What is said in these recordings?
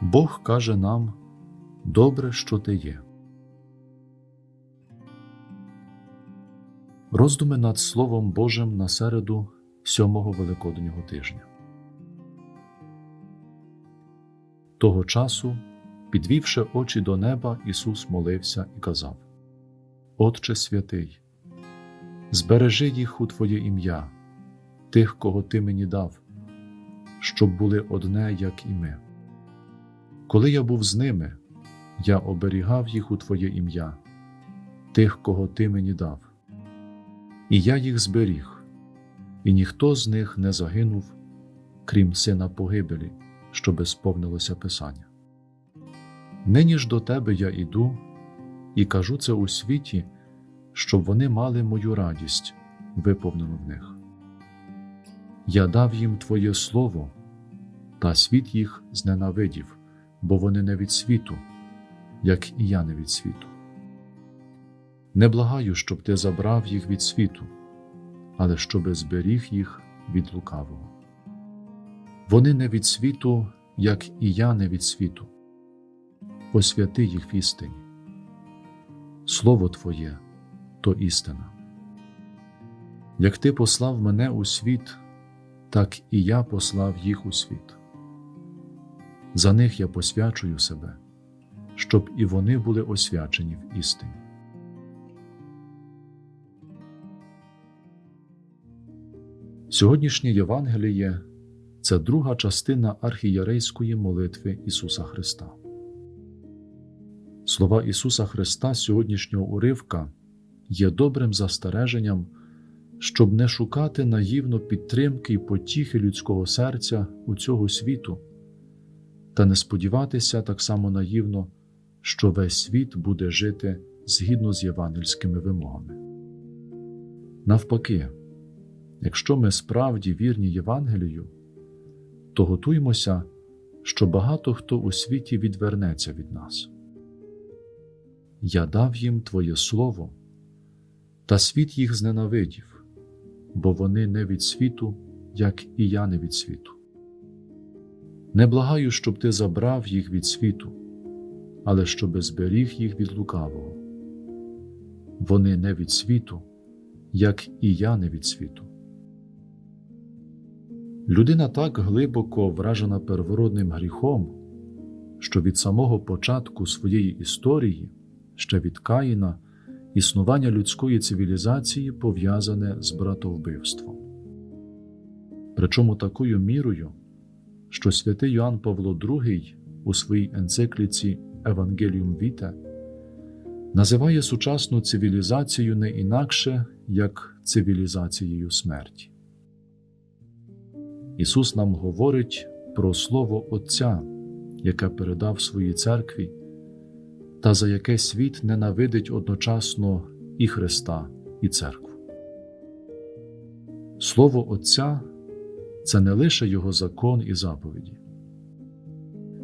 Бог каже нам добре, що ти є. Роздуми над Словом Божим на середу сьомого Великоднього тижня. Того часу, підвівши очі до неба, Ісус молився і казав: Отче святий, збережи їх у Твоє ім'я, тих, кого Ти мені дав, щоб були одне, як і ми. Коли я був з ними, я оберігав їх у Твоє ім'я, тих, кого Ти мені дав. І я їх зберіг, і ніхто з них не загинув, крім сина погибелі, щоби сповнилося Писання. Нині ж до тебе я іду і кажу це у світі, щоб вони мали мою радість, виповнену в них. Я дав їм Твоє Слово, та світ їх зненавидів, бо вони не від світу, як і я не від світу. Не благаю, щоб ти забрав їх від світу, але щоби зберіг їх від лукавого. Вони не від світу, як і я не від світу. Освяти їх в істині. Слово Твоє то істина. Як ти послав мене у світ, так і я послав їх у світ. За них я посвячую себе, щоб і вони були освячені в істині. Сьогоднішнє Євангеліє це друга частина архієрейської молитви Ісуса Христа. Слова Ісуса Христа сьогоднішнього уривка є добрим застереженням, щоб не шукати наївно підтримки й потіхи людського серця у цього світу, та не сподіватися так само наївно, що весь світ буде жити згідно з євангельськими вимогами. Навпаки, якщо ми справді вірні Євангелію, то готуймося, що багато хто у світі відвернеться від нас. Я дав їм Твоє Слово, та світ їх зненавидів, бо вони не від світу, як і я не від світу. Не благаю, щоб ти забрав їх від світу, але щоби зберіг їх від лукавого. Вони не від світу, як і я не від світу. Людина так глибоко вражена первородним гріхом, що від самого початку своєї історії, ще від Каїна, існування людської цивілізації пов'язане з братовбивством. Причому такою мірою, що святий Йоанн Павло II у своїй енцикліці Евангеліум Віте називає сучасну цивілізацію не інакше як цивілізацією смерті. Ісус нам говорить про Слово Отця, яке передав своїй церкві, та за яке світ ненавидить одночасно і Христа, і церкву. Слово Отця це не лише Його закон і заповіді,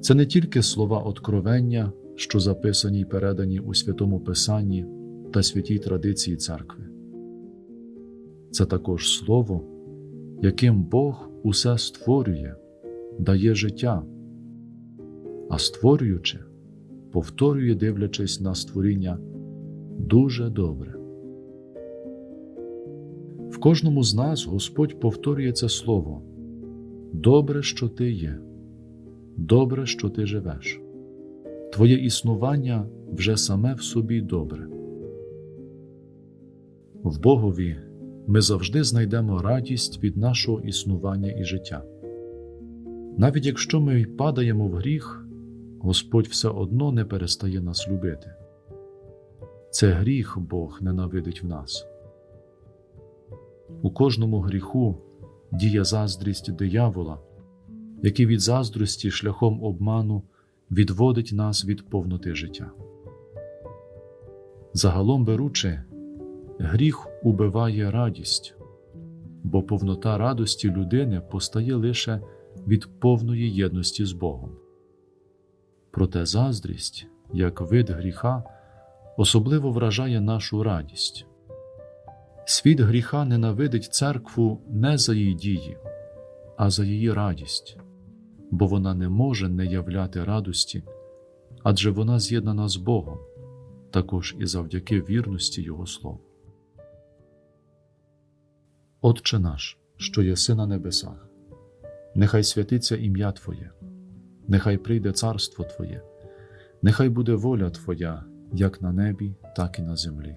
це не тільки слова откровення, що записані й передані у Святому Писанні та святій традиції церкви. Це також Слово, яким Бог усе створює, дає життя, а створюючи, повторює, дивлячись на створіння дуже добре. В кожному з нас Господь повторює це слово добре, що ти є, добре, що ти живеш. Твоє існування вже саме в собі добре. В Богові ми завжди знайдемо радість від нашого існування і життя. Навіть якщо ми падаємо в гріх, Господь все одно не перестає нас любити. Це гріх Бог ненавидить в нас. У кожному гріху діє заздрість диявола, який від заздрості шляхом обману відводить нас від повноти життя. Загалом беручи, Гріх убиває радість, бо повнота радості людини постає лише від повної єдності з Богом. Проте заздрість, як вид гріха, особливо вражає нашу радість. Світ гріха ненавидить церкву не за її дії, а за її радість, бо вона не може не являти радості, адже вона з'єднана з Богом, також і завдяки вірності Його Слову. Отче наш, що єси на небесах, нехай святиться ім'я Твоє, нехай прийде царство Твоє, нехай буде воля Твоя, як на небі, так і на землі.